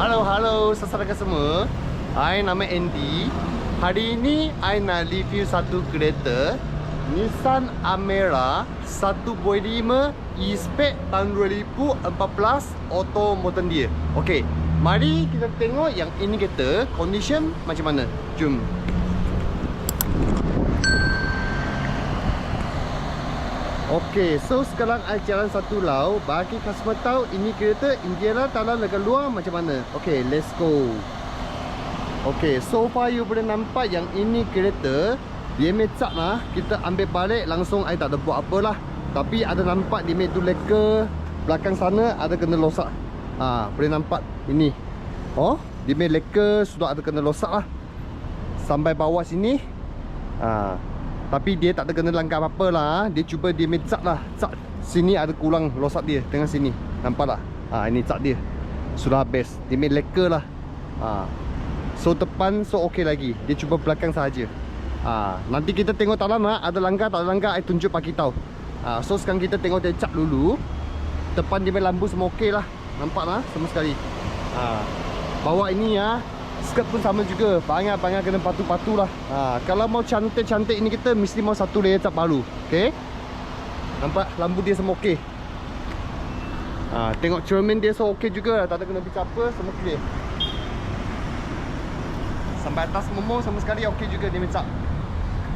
Halo, halo saudara semua. I nama Andy. Hari ini I nak review satu kereta Nissan Almera 1.5 E-Spec tahun 2014 auto modern dia. Okey, mari kita tengok yang ini kereta condition macam mana. Jom. Okey, so sekarang I jalan satu lau Bagi customer tahu ini kereta Indiana tanah dekat luar macam mana? Okey, let's go. Okey, so far you boleh nampak yang ini kereta Dia mecak lah. Kita ambil balik langsung I tak ada buat apa lah Tapi ada nampak dia tu leka. Belakang sana ada kena losak. Ha, Boleh nampak ini. Oh, dia leka sudah ada kena losak lah. Sampai bawah sini. Ha, tapi dia tak ada kena langgar apa-apa lah. Dia cuba dia main cat lah. Cat Sini ada kurang losak dia. Tengah sini. Nampak tak? Ha, ini cat dia. Sudah habis. Dia main leka lah. Ha. So depan so okey lagi. Dia cuba belakang sahaja. Ha. Nanti kita tengok dalam lah Ada langgar tak ada langgar I tunjuk bagi tahu. ha. So sekarang kita tengok dia cat dulu. Depan dia main lampu semua okey lah. Nampak lah Sama sekali. Ha. Bawah ini ya Skirt pun sama juga. Banyak-banyak kena patu-patu lah. Ha, Kalau mau cantik-cantik ini kita Mesti mau satu layer cat baru Okay Nampak lampu dia semua okey? Ha, Tengok cermin dia semua okey juga. Tak ada kena bicara apa Semua clear. Sampai atas memang sama sekali okey juga dia minta.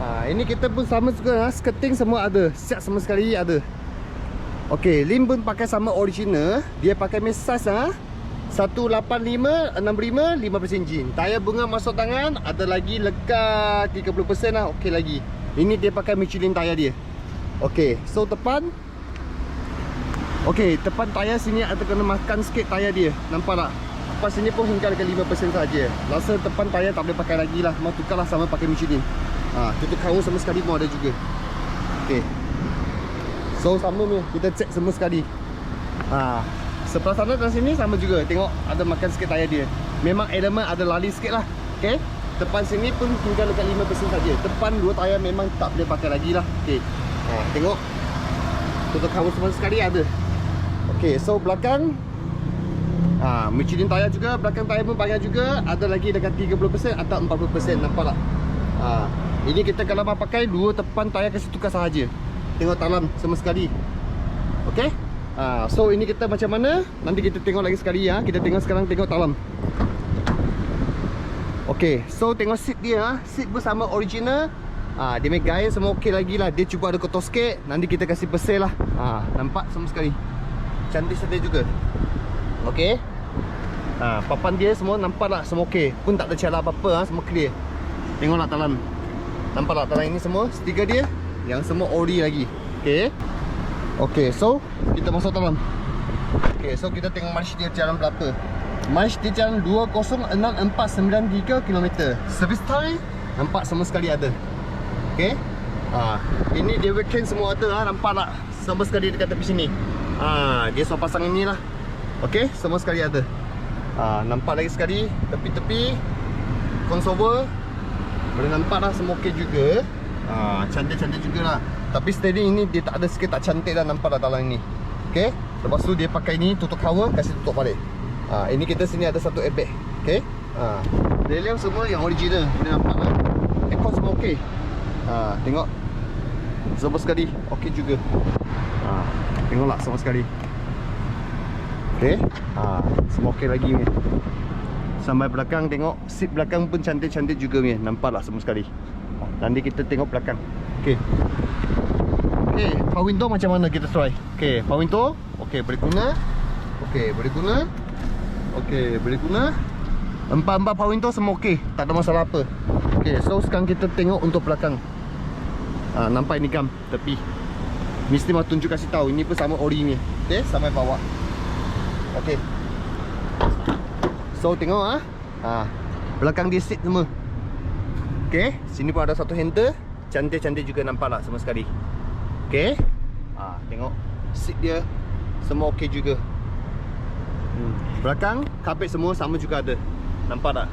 Ha, Ini kita pun sama juga ha. Skirting semua ada. Siap sama sekali ada. Okey, lim pun pakai sama original. Dia pakai mesas ha. 185, 65, 5% enjin Tayar bunga masuk tangan Ada lagi lekat 30% lah Okey lagi. Ini dia pakai Michelin tayar dia. Okey So depan Okey Depan tayar sini ada kena makan sikit tayar dia. Nampak tak? Depan sini pun hingga dekat 5% saja. Rasa depan tayar tak boleh pakai lagi lah. Mau tukar lah sama pakai Michelin. Ha, Tutup kawan sama sekali pun ada juga. Okey. So sama ni Kita cek semua sekali. Ha, Sebelah sana dan sini sama juga. Tengok ada makan sikit tayar dia. Memang elemen ada lali sikit lah. Okay Depan sini pun tinggal dekat 5% saja. Depan dua tayar memang tak boleh pakai lagi lah. Okay ha, Tengok. Tutup cover semua sekali ada. Okay so belakang ha, Michelin tayar juga Belakang tayar pun banyak juga. Ada lagi dekat 30% atau 40% Nampak tak? Ha, Ini kita kalau pakai Dua depan tayar kasi tukar sahaja Tengok dalam semua sekali. Okay Ha, so ini kita macam mana? Nanti kita tengok lagi sekali ya. Kita tengok sekarang tengok dalam. Okay So tengok seat dia ha. Seat pun sama original. Ha, Dia make gaya semua okey lagi lah. Dia cuba ada kotor sikit. Nanti kita kasih pesel lah. Ha, Nampak sama sekali. Cantik-cantik juga. Okay. Ha, Papan dia semua nampak tak Semua okey Pun tak ada celah apa-apa ha. Semua clear. Tengok nak dalam. Nampak tak dalam ini semua? Stiker dia Yang semua ori lagi. Okay Okay, so kita masuk dalam. Okay, so kita tengok march dia jalan berapa. March dia jalan 206,493 km. Service time nampak semua sekali ada. Okay. Ha, ini dia weekend semua ada ha, nampak tak? Semua sekali dekat tepi sini. Ha, dia semua pasang inilah. Okay, semua sekali ada. Ha, nampak lagi sekali tepi-tepi console boleh nampak dah semua okey juga. Ha, cantik-cantik jugalah. Tapi steering ini dia tak ada sikit tak cantik dah nampak dah dalam ni. Okey. Lepas tu dia pakai ni tutup cover kasih tutup balik. Ha, ini kita sini ada satu airbag. Okey. Ha. Rail semua yang original. Dia nampak lah. Aircon semua okey. Ha, tengok. Semua sekali okey juga. Ha, tengoklah semua sekali. Okey. Ha, semua okey lagi ni. Sampai belakang tengok seat belakang pun cantik-cantik juga ni. Nampaklah semua sekali. Nanti kita tengok belakang. Okey. Okey, power window macam mana kita try? Okey, power window. Okey, boleh guna. Okey, boleh guna. Okey, boleh guna. Empat-empat power window semua okey. Tak ada masalah apa. Okey, so sekarang kita tengok untuk belakang. Ha, nampak ini kam tepi. Mesti mau tunjuk kasih tahu ini pun sama ori ni. Okey, sampai bawah. Okey. So tengok ah. Ha. Belakang dia seat semua. Okey, sini pun ada satu handle. Cantik-cantik juga nampak lah semua sekali. Okey. Ha, tengok seat dia semua okey juga. Hmm. Belakang kapet semua sama juga ada. Nampak tak?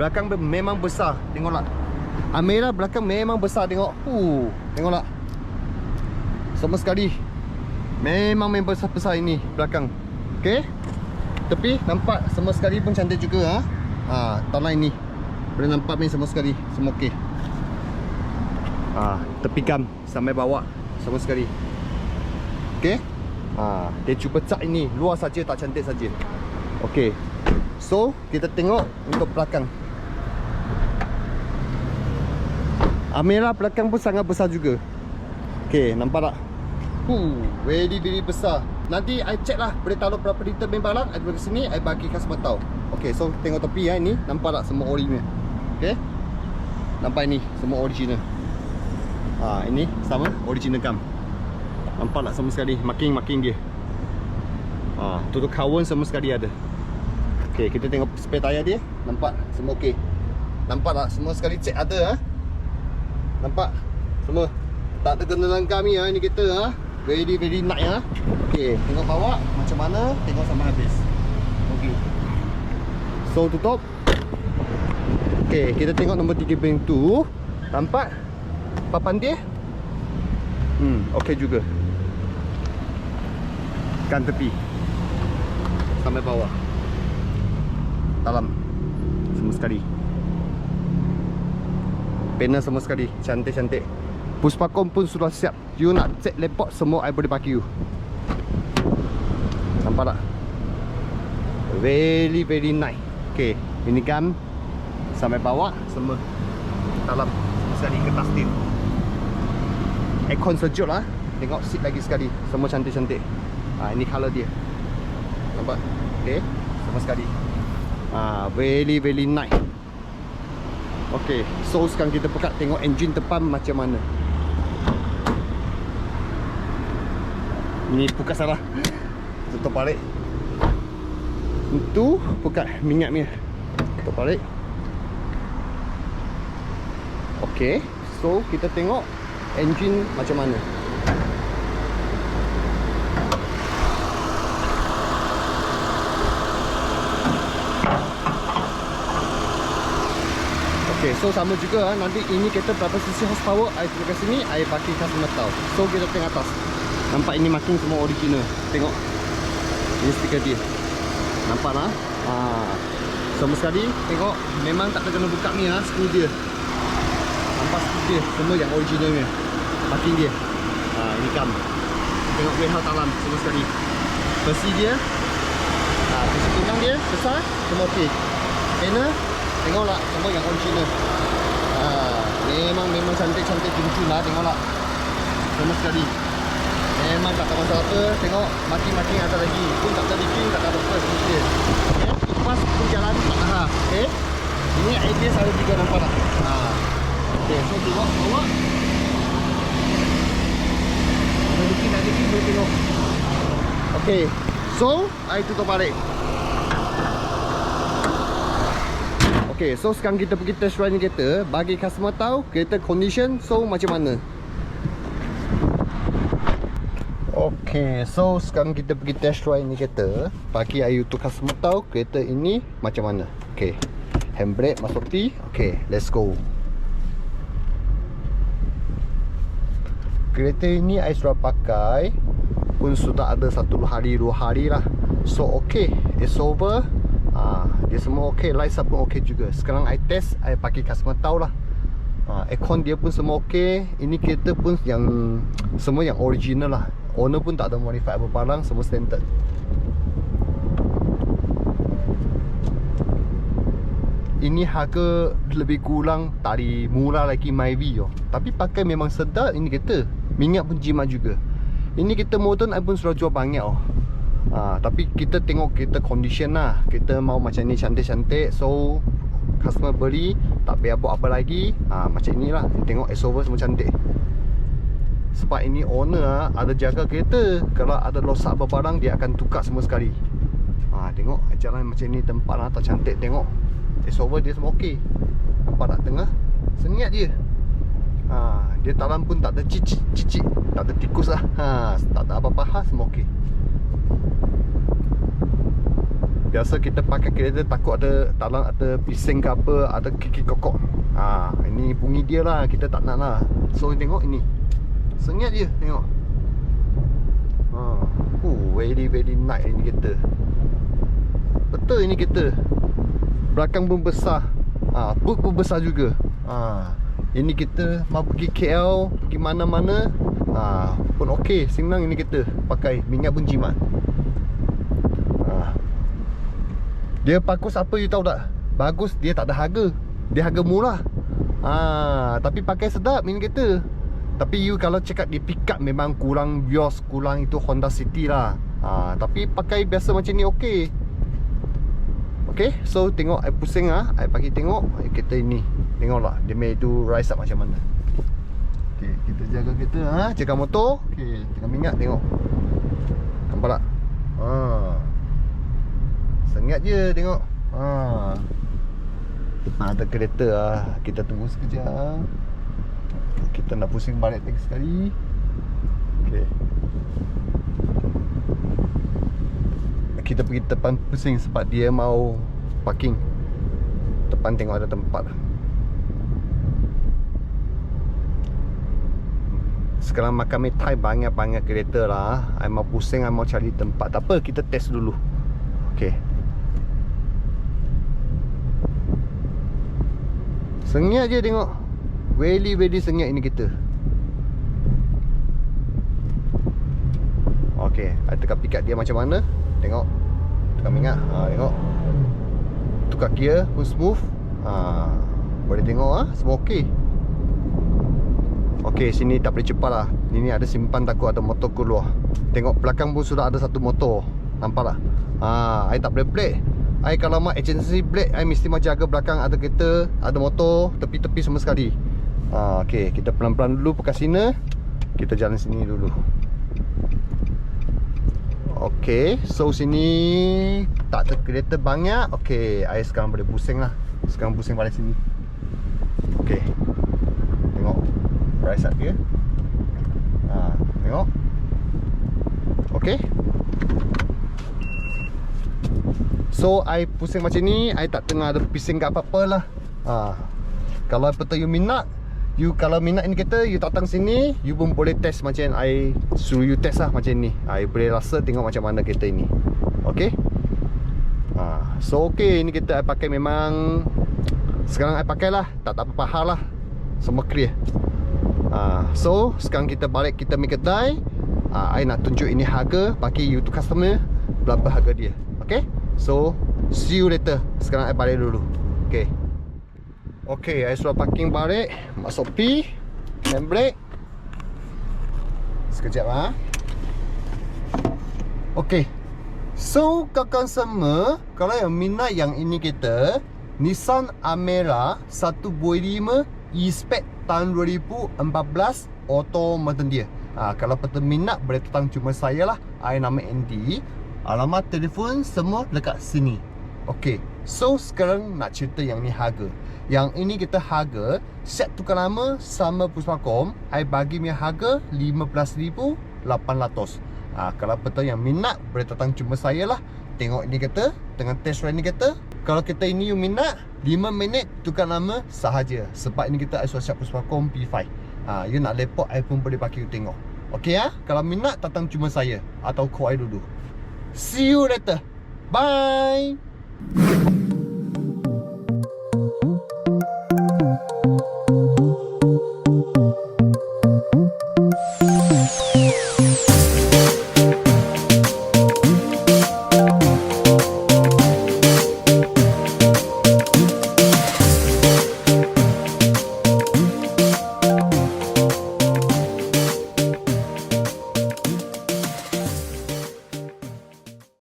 Belakang memang besar. Tengoklah. Amira belakang memang besar tengok. Uh, tengoklah. Sama sekali. Memang memang besar-besar ini belakang. Okey. Tepi nampak semua sekali pun cantik juga ha. Ha, tanah ini. Boleh nampak ni semua sekali, semua okey. Ha, tepi gam sampai bawah semua sekali. Okey. Ha, dia cuba cat ini luar saja tak cantik saja. Okey. So, kita tengok untuk belakang. Amira belakang pun sangat besar juga. Okey, nampak tak? Uh, very very besar. Nanti I check lah boleh taruh berapa liter main balak I bagi sini I bagi customer tahu. Okey, so tengok tepi ya ini nampak tak semua ori ni. Okey. Nampak ini semua original. Ha, ini sama original gam. Nampak tak semua sekali marking-marking dia. Ha, tutup kawan semua sekali ada. Okey, kita tengok spare tayar dia. Nampak semua okey. Nampak tak semua sekali check ada ha? Nampak? Semua tak ada kenalan kami ha ini kereta ha. Very very nice ha. Okey, tengok bawah macam mana, tengok sampai habis. Okey. So tutup. Okey, kita tengok nombor 3 pintu. Nampak? Papan dia? Hmm, okey juga. Kan tepi. Sampai bawah. Dalam. Semua sekali. Panel semua sekali. Cantik-cantik. Puspakom pun sudah siap You nak check lepot semua I boleh bagi you Nampak tak? Very very nice Okay Ini kan Sampai bawah Semua Dalam sekali kertas steel Aircon sejuk lah Tengok seat lagi sekali. Semua cantik-cantik. Ha, Ini colour dia. Nampak? Okay Semua sekali. Ha, Very very nice. Okay So sekarang kita buka Tengok engine depan macam mana. Ini buka salah Tutup balik. Itu buka minyak ni. Tutup balik. Okay So kita tengok Engine macam mana? Okay, so sama juga ah. nanti ini kereta berapa cc horsepower? Pergi ke sini, I pakai customer tahu So kita tengok atas. Nampak ini marking semua original. Tengok. Ini stiker dia. Nampak lah ha. Semua sekali Tengok. Memang tak kena buka ni lah Skru dia Nampak skru dia. Semua yang original ni Marking dia. Ha, Ini kam. Tengok warehouse dalam Semua sekali. Besi dia. Ha, Besi tunang dia Besar Semua okey. Panel Tengoklah Semua yang original. Ha, Memang Memang cantik-cantik Cincin lah Tengoklah. Semua sekali. Memang tak ada masalah apa. Tengok maki-maki ada lagi. Pun tak ada leaking Tak ada apa Semua dia okay. Kipas pun jalan Tak tahan Okay Ini idea saya juga nampak tak ha. Okay so Okay So I tutup balik. Okay so sekarang kita pergi test ni kereta. Bagi customer tahu Kereta condition So macam mana? Okay, so sekarang kita pergi test drive ni kereta. Bagi Ayu tu customer tahu kereta ini macam mana? Okay, handbrake masuk T Okay, let's go Kereta ini Ayu sudah pakai Pun sudah ada satu hari, dua hari lah. So okay, it's over. Ah, Dia semua okay, lights up pun okay juga. Sekarang I test, I pakai customer tahu lah. Ah, Aircon dia pun semua okay. Ini kereta pun yang Semua yang original lah. Owner pun tak ada modify apa barang Semua standard. Ini harga lebih kurang dari murah lagi Myvi yo. Tapi pakai memang sedap ini kereta Minyak pun jimat juga. Ini kita motor pun sudah jual banyak oh. ha, Tapi kita tengok kita condition lah. Kita mau macam ni cantik-cantik So Customer beli Tak payah buat apa lagi. Ha, Macam inilah Tengok S-over semua cantik. Sebab ini owner ah, ada jaga kereta. Kalau ada losak apa-barang Dia akan tukar semua sekali. Ha, Tengok jalan macam ni Tempat lah tak cantik Tengok. It's over dia semua okey. Nampak tak tengah? Senyap je. Ha, Dia talam pun tak ada cicit-cicit Tak ada tikus lah. Ha, Tak ada apa-apa. Khas Semua okey. Biasa kita pakai kereta Takut ada talang Ada pising ke apa Ada kiki kokok. Ha, Ini bunyi dia lah. Kita tak nak lah. So tengok ini. Senyap je tengok. Ha. Uh, very very nice ni kereta. Kereta ini kereta. Belakang pun besar. Ha, Boot pun besar juga. Ha, Ini kita mau pergi KL Pergi mana-mana. Ha, Pun okey Senang ini kereta Pakai minyak pun jimat ha. Dia bagus apa you tahu tak? Bagus dia tak ada harga. Dia harga murah. Ha, Tapi pakai sedap ini kereta Tapi you kalau cakap dia pick up Memang kurang bios Kurang itu Honda City lah. Ha, Tapi pakai biasa macam ni okey. Okay So tengok I pusing ah, I bagi tengok Kereta ini Tengoklah Dia may do rise up macam mana. Okay Kita jaga kereta ah, Jaga motor. Okay Tengah minyak tengok. Nampak tak? Ha. Sengat je tengok. Ha. Ada kereta ah. Kita tunggu sekejap Kita nak pusing balik lagi sekali. Okay kita pergi depan pusing sebab dia mau parking. Depan tengok ada tempat sekarang makan Thai banyak-banyak kereta lah. I mau pusing, I mau cari tempat. Tak apa, kita test dulu. Okay Sengit je tengok. Really, really sengit ini kita Okay, I tekan pikat dia macam mana? Tengok. Tekan minyak. Ha, Tengok. Tukar gear pun smooth. Ha, Boleh tengok ha? Semua okey Okey sini tak boleh cepat lah. Ini ada simpan takut ada motor keluar. Tengok belakang pun sudah ada satu motor. Nampak tak? Ha, I tak boleh plate I kalau mau agency plate I mesti mau jaga belakang. Ada kereta Ada motor Tepi-tepi semua sekali. Ha, Okey kita pelan-pelan dulu Pekas sini. Kita jalan sini dulu. Okay, so sini tak ada kereta banyak. Okay, I sekarang boleh pusing lah. Sekarang pusing balik sini. Tengok price up dia. Ha, tengok. Okay. So, I pusing macam ni, I tak tengah ada pusing kat apa-apa lah. Ha, kalau betul you minat, You kalau minat ni kereta You datang sini You pun boleh test macam I Suruh you test lah macam ni I boleh rasa tengok macam mana kereta ini Okay ha. So okay Ini kereta I pakai memang Sekarang I pakai lah Tak tak apa-apa hal lah Semua clear ha. So Sekarang kita balik Kita make kedai. Ha. I nak tunjuk ini harga Bagi you to customer Berapa harga dia. Okay? So See you later. Sekarang I balik dulu. Okay? Okey, saya sudah parking balik. Masuk P Handbrake Sekejap ha Okey So, kawan-kawan semua Kalau yang minat yang ini kita Nissan Almera 1.5 E-Spec tahun 2014 Auto modern dia. Ha, Kalau peter minat boleh datang cuma saya lah. I nama Andy. Alamat telefon semua dekat sini. Okey So sekarang nak cerita yang ni harga. Yang ini kita harga Set tukar lama sama Puspakom I bagi punya harga RM15,800 ha, Kalau betul yang minat Boleh datang cuma saya lah. Tengok ini kata Dengan test ride ni kata Kalau kita ini you minat 5 minit tukar lama sahaja. Sebab ini kita I sudah siap Puspakom P5 ha, You nak lepot I pun boleh pakai you tengok. Okey ya Kalau minat datang cuma saya Atau call I dulu. See you later. Bye